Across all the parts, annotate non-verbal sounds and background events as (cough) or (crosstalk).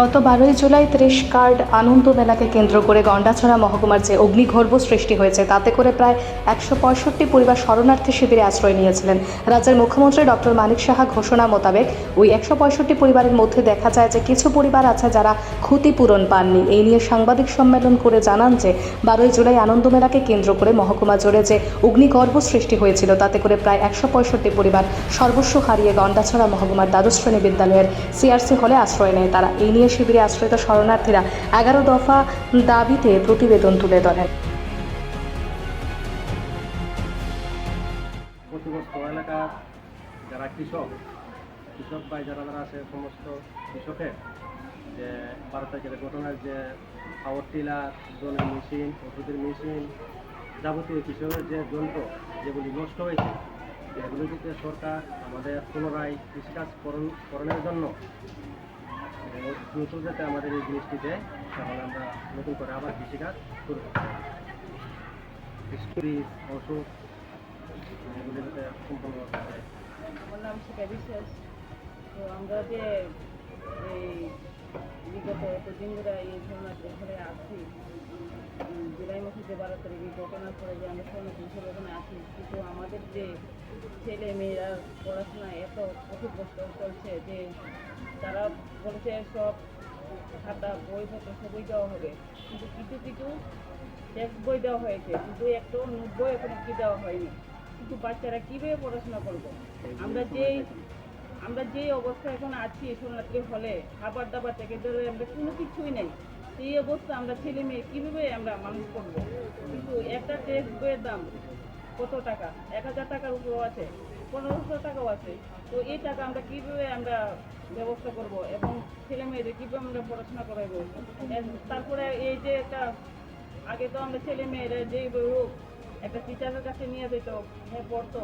গত বারোই জুলাই ত্রিশ কার্ড আনন্দ মেলাকে কেন্দ্র করে গন্ডাছড়া মহকুমার যে অগ্নিগর্ভ সৃষ্টি হয়েছে, তাতে করে প্রায় একশো পঁয়ষট্টি পরিবার শরণার্থী শিবিরে আশ্রয় নিয়েছিলেন। রাজ্যের মুখ্যমন্ত্রী ডক্টর মানিক সাহা ঘোষণা মোতাবেক ওই একশো পঁয়ষট্টি পরিবারের মধ্যে দেখা যায় যে কিছু পরিবার আছে যারা ক্ষতিপূরণ পাননি। এই নিয়ে সাংবাদিক সম্মেলন করে জানান যে, বারোই জুলাই আনন্দ মেলাকে কেন্দ্র করে মহকুমা জুড়ে যে অগ্নিগর্ভ সৃষ্টি হয়েছিল, তাতে করে প্রায় একশো পঁয়ষট্টি পরিবার সর্বস্ব হারিয়ে গন্ডাছড়া মহকুমার দ্বাদশ শ্রেণি বিদ্যালয়ের সিআরসি হলে আশ্রয় নেয় তারা। এই নিয়ে শিবিরে আশ্রিত শরণার্থীরা এগারো দফা দাবিতে প্রতিবেদন তুলে ধরেন। এলাকার যারা কৃষক কৃষক ভাই যারা যারা আছে, সমস্ত কৃষকের যে বারো তারিখের ঘটনার যে পাওয়ার টিলার জলের মেশিন ওষুধের মেশিন যাবতীয় কৃষকের যে যন্ত্র যেগুলি নষ্ট হয়েছে এগুলো থেকে সরকার আমাদের পুনরায় কৃষিকাজ করণ, করণের জন্য দ্রুত যাতে আমাদের এই জিনিসটি দেয়, তাহলে আমরা নতুন করে আবার কৃষিকাজ করব সম্পূর্ণভাবে দেয় আমার নাম শিখা বিশ্বাস তো আমরা যে এই বিগত এতদিন ধরে এই ধরনের এখানে যে বারো এই ঘটনার পরে যে আমরা শরণার্থী হিসেবে এখানে আছি। কিন্তু আমাদের যে ছেলে মেয়েরা পড়াশোনা এত ক্ষতিগ্রস্ত চলছে যে তারা বলেছে সব খাতা, বইপত্র সবই দেওয়া হবে। কিন্তু কিছু কিছু টেক্সট বই দেওয়া হয়েছে। কিন্তু একটা নোট বই এখনও কি দেওয়া হয়নি। কিন্তু বাচ্চারা কীভাবে পড়াশোনা করব? আমরা যেই আমরা যেই অবস্থা এখন আছি শরণার্থী হলে খাবার দাবার থেকে ধরে আমরা কোনো কিছুই নেই। সেই অবস্থা আমরা ছেলে মেয়ে, কীভাবে আমরা মানুষ করব? কিন্তু একটা টেক্সট বইয়ের দাম কত টাকা? এক হাজার টাকার উপরেও আছে, পনেরোশো টাকাও আছে। তো এই টাকা আমরা কীভাবে আমরা ব্যবস্থা করব এবং ছেলে মেয়েদের কীভাবে আমরা পড়াশোনা করাবো তারপরে এই যে একটা, আগে তো আমরা ছেলে মেয়েরা বই হোক একটা টিচারের কাছে নিয়ে যেত হ্যাঁ পড়তো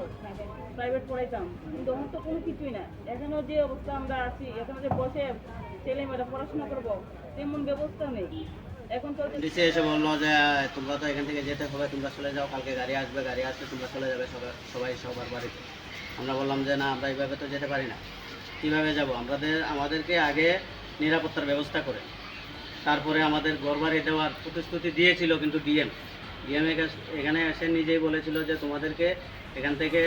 প্রাইভেট পড়াইতাম। কিন্তু এখন তো কোনো কিছুই না এখনও যে অবস্থা আমরা আছি, এখনও যে বসে ছেলে মেয়েরা পড়াশোনা করব, তেমন ব্যবস্থা নেই। এখন চলছে নিচে এসে বলল যে, তোমরা তো এখান থেকে যেতে হবে, তোমরা চলে যাও, কালকে গাড়ি আসবে গাড়ি আসবে তোমরা চলে যাবে সবাই সবার বাড়িতে। আমরা বললাম যে, না, আমরা এইভাবে তো যেতে পারি না। কীভাবে যাব? আমাদের, আমাদেরকে আগে নিরাপত্তার ব্যবস্থা করে। তারপরে আমাদের ঘরবাড়ি দেওয়ার প্রতিশ্রুতি দিয়েছিল কিন্তু ডিএম। এখানে এসে নিজেই বলেছিল যে তোমাদেরকে এখান থেকে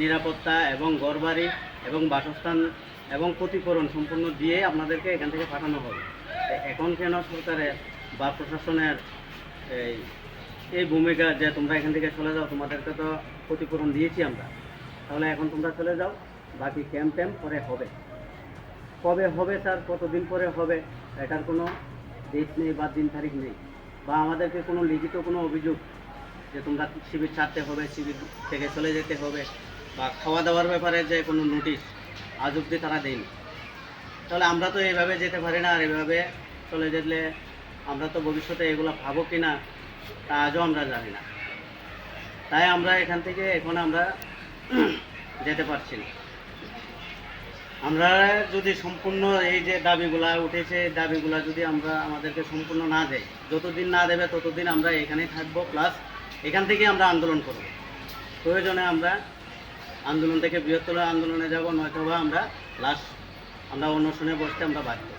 নিরাপত্তা এবং ঘরবাড়ি এবং বাসস্থান এবং ক্ষতিপূরণ সম্পূর্ণ দিয়ে আপনাদেরকে এখান থেকে পাঠানো হবে। এখন কেন সরকারের বা প্রশাসনের এই এই ভূমিকা যে তোমরা এখান থেকে চলে যাও, তোমাদেরকে তো ক্ষতিপূরণ দিয়েছি আমরা। তাহলে এখন তোমরা চলে যাও, বাকি ক্যাম্প ট্যাম্প পরে হবে। কবে হবে, স্যার, কতদিন পরে হবে, এটার কোনো ডেট নেই বা দিন তারিখ নেই। বা আমাদেরকে কোনো লিখিত কোনো অভিযোগ যে তোমরা শিবির ছাড়তে হবে, শিবির থেকে চলে যেতে হবে বা খাওয়া দাওয়ার ব্যাপারে যে কোনো নোটিশ আজ অব্দি তারা দেয়নি। তাহলে আমরা তো এইভাবে যেতে পারি না আর এইভাবে চলে যেলে আমরা তো ভবিষ্যতে এগুলো ভাবো কি না তা আজও আমরা জানি না। তাই আমরা এখান থেকে এখন আমরা (clears throat) যেতে পারছি না। আমরা যদি সম্পূর্ণ এই যে দাবিগুলা উঠেছে দাবিগুলা যদি আমরা আমাদেরকে সম্পূর্ণ না দেয়, যতদিন না দেবে ততদিন আমরা এখানে থাকব প্লাস এখান থেকে আমরা আন্দোলন করব। প্রয়োজনে আমরা আন্দোলন থেকে বৃহত্তর আন্দোলনে যাব নয়তো বা আমরা লাস্ট আমরা অনশনে বসতে আমরা বাধ্য।